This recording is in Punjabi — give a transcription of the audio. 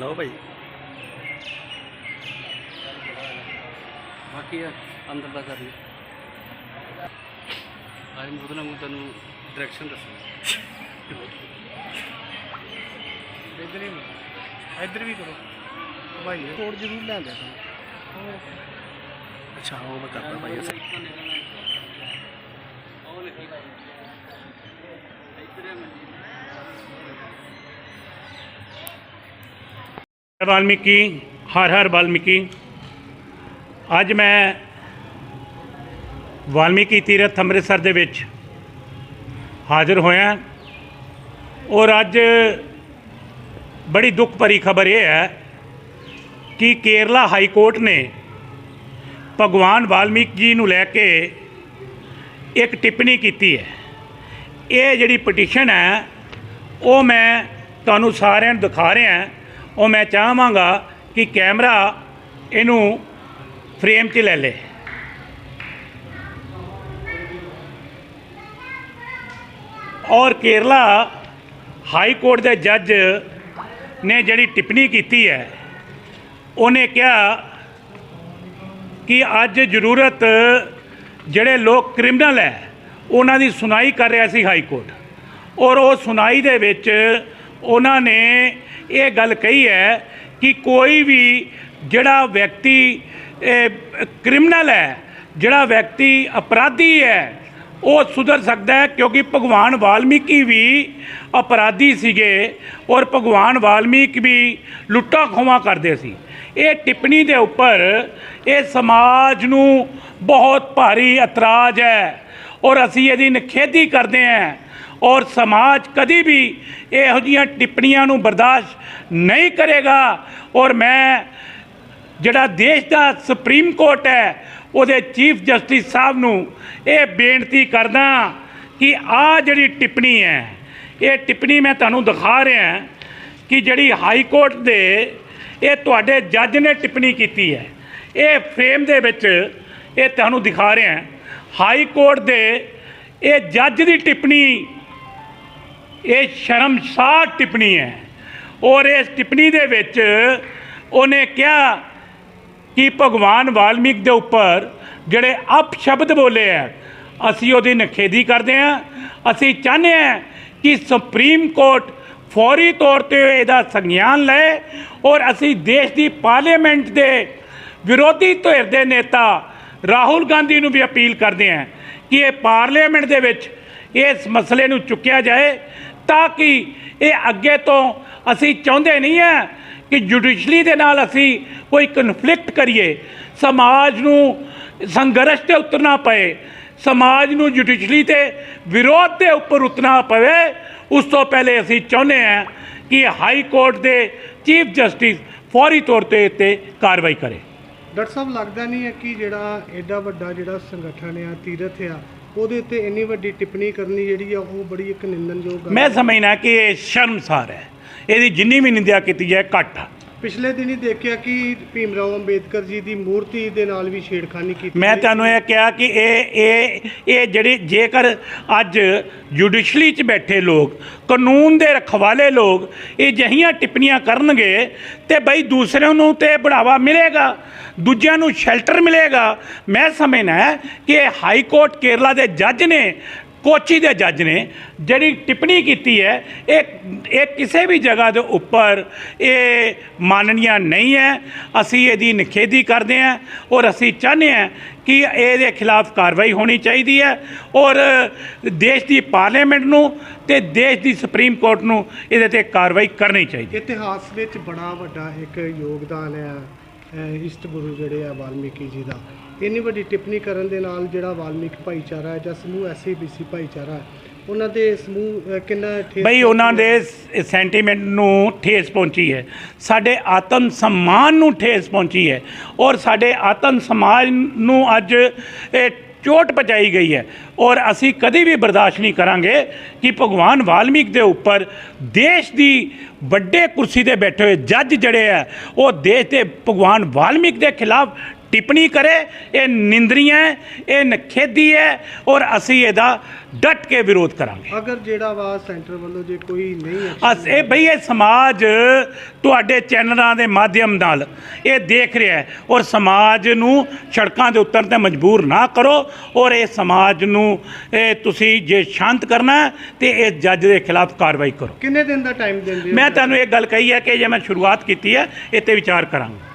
ਲਓ ਭਾਈ। ਬਾਕੀ ਆ ਅੰਦਰ ਦਾ ਕਰ ਲਈ। ਅੱਜ ਮੈਂ ਉਹਦੇ ਨਾਲ ਤੁਹਾਨੂੰ ਡਾਇਰੈਕਸ਼ਨ ਦੱਸਾਂ। ਇੱਧਰ ਹੀ ਇੱਧਰ ਵੀ ਕਰੋ। ਭਾਈ ਕੋਡ ਜ਼ਰੂਰ ਲੈ ਲਿਆ ਅੱਛਾ ਉਹ ਮੈਂ ਕਰਦਾ ਭਾਈ ਅਸੀਂ ਉਹ ਲਿਖੀ ਇੱਧਰ ਹੈ ਵਾਲਮੀਕੀ, ਹਰ ਹਰ ਵਾਲਮੀਕੀ। ਅੱਜ ਮੈਂ ਵਾਲਮੀਕੀ ਤੀਰਥ ਅੰਮ੍ਰਿਤਸਰ ਦੇ ਵਿੱਚ ਹਾਜ਼ਰ ਹੋਇਆ ਔਰ ਅੱਜ ਬੜੀ ਦੁੱਖ ਭਰੀ ਖਬਰ ਇਹ ਹੈ ਕਿ ਕੇਰਲਾ ਹਾਈ ਕੋਰਟ ਨੇ ਭਗਵਾਨ ਵਾਲਮੀਕ ਜੀ ਨੂੰ ਲੈ ਕੇ ਇੱਕ ਟਿੱਪਣੀ ਕੀਤੀ ਹੈ। ਇਹ ਜਿਹੜੀ ਪਟੀਸ਼ਨ ਹੈ, ਉਹ ਮੈਂ ਤੁਹਾਨੂੰ ਸਾਰਿਆਂ ਨੂੰ ਦਿਖਾ ਰਿਹਾ ਉਹ ਮੈਂ ਚਾਹਾਂਗਾ ਕਿ ਕੈਮਰਾ ਇਹਨੂੰ ਫਰੇਮ 'ਚ ਲੈ ਲੇ। ਔਰ ਕੇਰਲਾ ਹਾਈ ਕੋਰਟ ਦੇ ਜੱਜ ਨੇ ਜਿਹੜੀ ਟਿੱਪਣੀ ਕੀਤੀ ਹੈ, ਉਹਨੇ ਕਿਹਾ ਕਿ ਅੱਜ ਜ਼ਰੂਰਤ ਜਿਹੜੇ ਲੋਕ ਕ੍ਰਿਮੀਨਲ ਹੈ, ਉਹਨਾਂ ਦੀ ਸੁਣਾਈ ਕਰ ਰਿਹਾ ਸੀ ਹਾਈ ਕੋਰਟ। ਔਰ ਉਹ ਸੁਣਾਈ ਦੇ ਵਿੱਚ ਉਹਨਾਂ ਨੇ ਇਹ ਗੱਲ ਕਹੀ ਹੈ ਕਿ ਕੋਈ ਵੀ ਜਿਹੜਾ ਵਿਅਕਤੀ ਕ੍ਰਿਮੀਨਲ ਹੈ, ਜਿਹੜਾ ਵਿਅਕਤੀ ਅਪਰਾਧੀ ਹੈ, ਉਹ ਸੁਧਰ ਸਕਦਾ ਹੈ ਕਿਉਂਕਿ ਭਗਵਾਨ ਵਾਲਮੀਕੀ ਵੀ ਅਪਰਾਧੀ ਸੀਗੇ ਔਰ ਭਗਵਾਨ ਵਾਲਮੀਕ ਵੀ ਲੁੱਟਾਂ ਖੋਹਾਂ ਕਰਦੇ ਸੀ। ਇਹ ਟਿੱਪਣੀ ਦੇ ਉੱਪਰ ਇਹ ਸਮਾਜ ਨੂੰ ਬਹੁਤ ਭਾਰੀ ਇਤਰਾਜ਼ ਹੈ ਔਰ ਅਸੀਂ ਇਹਦੀ ਨਿਖੇਧੀ ਕਰਦੇ ਹਾਂ ਔਰ ਸਮਾਜ ਕਦੀ ਵੀ ਇਹੋ ਜਿਹੀਆਂ ਟਿੱਪਣੀਆਂ ਨੂੰ ਬਰਦਾਸ਼ਤ ਨਹੀਂ ਕਰੇਗਾ। ਔਰ ਮੈਂ ਜਿਹੜਾ ਦੇਸ਼ ਦਾ ਸੁਪਰੀਮ ਕੋਰਟ ਹੈ, ਉਹਦੇ ਚੀਫ ਜਸਟਿਸ ਸਾਹਿਬ ਨੂੰ ਇਹ ਬੇਨਤੀ ਕਰਦਾ ਕਿ ਆ ਜਿਹੜੀ ਟਿੱਪਣੀ ਹੈ, ਇਹ ਟਿੱਪਣੀ ਮੈਂ ਤੁਹਾਨੂੰ ਦਿਖਾ ਰਿਹਾ ਕਿ ਜਿਹੜੀ ਹਾਈ ਕੋਰਟ ਦੇ ਇਹ ਤੁਹਾਡੇ ਜੱਜ ਨੇ ਟਿੱਪਣੀ ਕੀਤੀ ਹੈ। ਇਹ ਫਰੇਮ ਦੇ ਵਿੱਚ ਇਹ ਤੁਹਾਨੂੰ ਦਿਖਾ ਰਿਹਾ ਹਾਈ ਕੋਰਟ ਦੇ ਇਹ ਜੱਜ ਦੀ ਟਿੱਪਣੀ ਇਹ ਸ਼ਰਮਸਾਰ ਟਿੱਪਣੀ ਹੈ। ਔਰ ਇਸ ਟਿੱਪਣੀ ਦੇ ਵਿੱਚ ਉਹਨੇ ਕਿਹਾ ਕਿ ਭਗਵਾਨ ਵਾਲਮੀਕ ਦੇ ਉੱਪਰ ਜਿਹੜੇ ਅਪਸ਼ਬਦ ਬੋਲੇ ਆ ਅਸੀਂ ਉਹਦੀ ਨਖੇਦੀ ਕਰਦੇ ਹਾਂ। ਅਸੀਂ ਚਾਹੁੰਦੇ ਹਾਂ ਕਿ ਸੁਪਰੀਮ ਕੋਰਟ ਫੌਰੀ ਤੌਰ ਤੇ ਇਹਦਾ ਸੰਗਿਆਨ ਲਏ ਔਰ ਅਸੀਂ ਦੇਸ਼ ਦੀ ਪਾਰਲੀਮੈਂਟ ਦੇ ਵਿਰੋਧੀ ਧਿਰ ਦੇ ਨੇਤਾ ਰਾਹੁਲ ਗਾਂਧੀ ਨੂੰ ਵੀ ਅਪੀਲ ਕਰਦੇ ਹਾਂ ਕਿ ਇਹ ਪਾਰਲੀਮੈਂਟ ਦੇ ਵਿੱਚ ਇਸ ਮਸਲੇ ਨੂੰ ਚੁੱਕਿਆ ਜਾਏ। ਤਾਂ ਕਿ ਇਹ ਅੱਗੇ ਤੋਂ ਅਸੀਂ ਚਾਹੁੰਦੇ ਨਹੀਂ ਹੈ ਕਿ ਜੁਡੀਸ਼ਲੀ ਦੇ ਨਾਲ ਅਸੀਂ ਕੋਈ ਕਨਫਲਿਕਟ ਕਰੀਏ। ਸਮਾਜ ਨੂੰ ਸੰਘਰਸ਼ ਤੇ ਉਤਰਨਾ ਪਏ, ਸਮਾਜ ਨੂੰ ਜੁਡੀਸ਼ਲੀ ਤੇ ਵਿਰੋਧ ਦੇ ਉੱਪਰ ਉਤਰਨਾ ਪਵੇ, ਉਸ ਤੋਂ ਪਹਿਲੇ ਅਸੀਂ ਚਾਹੁੰਦੇ ਹਾਂ ਕਿ ਹਾਈ ਕੋਰਟ ਦੇ ਚੀਫ ਜਸਟਿਸ ਫੌਰੀ ਤੌਰ ਤੇ ਇੱਥੇ ਕਾਰਵਾਈ ਕਰੇ। ਡਾਕਟਰ ਸਾਹਿਬ, ਲੱਗਦਾ ਨਹੀਂ ਹੈ ਕਿ ਜਿਹੜਾ ਐਡਾ ਵੱਡਾ ਜਿਹੜਾ ਸੰਗਠਨ ਆ, ਤੀਰਥ ਆ ਉਹਦੇ ਉੱਤੇ ਇੰਨੀ ਵੱਡੀ ਟਿੱਪਣੀ ਕਰਨੀ ਜਿਹੜੀ ਆ ਉਹ ਬੜੀ ਇੱਕ ਨਿੰਦਨਯੋਗ ਗੱਲ ਮੈਂ। ਸਮਝਣਾ ਕਿ ਇਹ ਸ਼ਰਮਸਾਰ ਹੈ ਇਹਦੀ ਜਿੰਨੀ ਵੀ ਨਿੰਦਿਆ ਕੀਤੀ ਜਾਏ ਘੱਟ ਆ ਪਿਛਲੇ ਦਿਨੀ ਦੇਖਿਆ ਕਿ ਭੀਮ ਰਾਓ ਅੰਬੇਦਕਰ ਜੀ ਦੀ ਮੂਰਤੀ ਦੇ ਨਾਲ ਵੀ ਛੇੜਖਾਨੀ ਕੀਤੀ ਮੈਂ। ਤੁਹਾਨੂੰ ਇਹ ਕਿਹਾ ਕਿ ਇਹ ਇਹ ਇਹ ਜਿਹੜੀ ਜੇਕਰ ਅੱਜ ਜੁਡੀਸ਼ਰੀ 'ਚ ਬੈਠੇ ਲੋਕ ਕਾਨੂੰਨ ਦੇ ਰਖਵਾਲੇ ਲੋਕ ਇਹ ਜਹੀਆਂ ਟਿੱਪਣੀਆਂ ਕਰਨਗੇ ਤੇ ਬਈ ਦੂਸਰਿਆਂ ਨੂੰ ਤੇ ਬੜਾਵਾ ਮਿਲੇਗਾ ਦੂਜਿਆਂ ਨੂੰ ਸ਼ੈਲਟਰ ਮਿਲੇਗਾ ਮੈਂ ਸਮਝਣਾ ਹੈ ਕਿ ਹਾਈ ਕੋਰਟ ਕੇਰਲਾ ਦੇ ਜੱਜ ਨੇ ਕੋਚੀ ਦੇ ਜੱਜ ਨੇ ਜਿਹੜੀ ਟਿੱਪਣੀ ਕੀਤੀ ਹੈ, ਇਹ ਇਹ ਕਿਸੇ ਵੀ ਜਗ੍ਹਾ ਦੇ ਉੱਪਰ ਇਹ ਮਾਨਣੀਆਂ ਨਹੀਂ ਹੈ। ਅਸੀਂ ਇਹਦੀ ਨਿਖੇਧੀ ਕਰਦੇ ਹਾਂ ਔਰ ਅਸੀਂ ਚਾਹੁੰਦੇ ਹਾਂ ਕਿ ਇਹਦੇ ਖਿਲਾਫ ਕਾਰਵਾਈ ਹੋਣੀ ਚਾਹੀਦੀ ਹੈ ਔਰ ਦੇਸ਼ ਦੀ ਪਾਰਲੀਮੈਂਟ ਨੂੰ ਤੇ ਦੇਸ਼ ਦੀ ਸੁਪਰੀਮ ਕੋਰਟ ਨੂੰ ਇਹਦੇ ਤੇ ਕਾਰਵਾਈ ਕਰਨੀ ਚਾਹੀਦੀ ਹੈ। ਇਤਿਹਾਸ ਵਿੱਚ ਬੜਾ ਵੱਡਾ ਇੱਕ ਯੋਗਦਾਨ ਹੈ ਇਸ਼ਟ ਗੁਰੂ ਜਿਹੜੇ ਆ ਵਾਲਮੀਕੀ ਜੀ ਦਾ। ਇੰਨੀ ਵੱਡੀ ਟਿੱਪਣੀ ਕਰਨ ਦੇ ਨਾਲ ਜਿਹੜਾ ਵਾਲਮੀਕ ਭਾਈਚਾਰਾ ਹੈ ਜਾਂ ਸਮੂਹ ਐਸਸੀਬੀਸੀ ਭਾਈਚਾਰਾ ਹੈ, ਉਹਨਾਂ ਦੇ ਸਮੂਹ ਅਹ ਕਿੰਨਾ ਠੇਸ ਬਈ ਉਹਨਾਂ ਦੇ ਸੈਂਟੀਮੈਂਟ ਨੂੰ ਠੇਸ ਪਹੁੰਚੀ ਹੈ। ਸਾਡੇ ਆਤਮ ਸਨਮਾਨ ਨੂੰ ਠੇਸ ਪਹੁੰਚੀ ਹੈ ਔਰ ਸਾਡੇ ਆਤਮ ਸਮਾਜ ਨੂੰ ਅੱਜ ਇਹ ਚੋਟ ਪਹੁੰਚਾਈ ਗਈ ਹੈ ਔਰ ਅਸੀਂ ਕਦੀ ਵੀ ਬਰਦਾਸ਼ਤ ਨਹੀਂ ਕਰਾਂਗੇ ਕਿ ਭਗਵਾਨ ਵਾਲਮੀਕ ਦੇ ਉੱਪਰ ਦੇਸ਼ ਦੀ ਵੱਡੇ ਕੁਰਸੀ ਤੇ ਬੈਠੇ ਹੋਏ ਜੱਜ ਜਿਹੜੇ ਆ ਉਹ ਦੇਸ਼ ਦੇ ਭਗਵਾਨ ਵਾਲਮੀਕ ਦੇ ਖਿਲਾਫ ਟਿੱਪਣੀ ਕਰੇ ਇਹ ਨਿੰਦਰੀਏ ਹੈ ਇਹ ਨਖੇਦੀ ਹੈ ਔਰ ਅਸੀਂ ਇਹਦਾ ਡਟ ਕੇ ਵਿਰੋਧ ਕਰਾਂਗੇ। ਅਗਰ ਜਿਹੜਾ ਵਾ ਸੈਂਟਰ ਵੱਲੋਂ ਜੇ ਕੋਈ ਨਹੀਂ ਅਸ ਇਹ ਬਈ ਇਹ ਸਮਾਜ ਤੁਹਾਡੇ ਚੈਨਲਾਂ ਦੇ ਮਾਧਿਅਮ ਨਾਲ ਇਹ ਦੇਖ ਰਿਹਾ ਹੈ ਔਰ ਸਮਾਜ ਨੂੰ ਸੜਕਾਂ ਦੇ ਉਤਰਨ ਤੇ ਮਜਬੂਰ ਨਾ ਕਰੋ ਔਰ ਇਹ ਸਮਾਜ ਨੂੰ ਇਹ ਤੁਸੀਂ ਜੇ ਸ਼ਾਂਤ ਕਰਨਾ ਹੈ ਤੇ ਇਹ ਜੱਜ ਦੇ ਖਿਲਾਫ ਕਾਰਵਾਈ ਕਰੋ। ਕਿੰਨੇ ਦਿਨ ਦਾ ਟਾਈਮ ਦਿੰਦੇ ਹੋ? ਮੈਂ ਤੁਹਾਨੂੰ ਇਹ ਗੱਲ ਕਹੀ ਹੈ ਕਿ ਜੇ ਮੈਂ ਸ਼ੁਰੂਆਤ ਕੀਤੀ ਹੈ ਇਹ ਤੇ ਵਿਚਾਰ ਕਰਾਂਗਾ।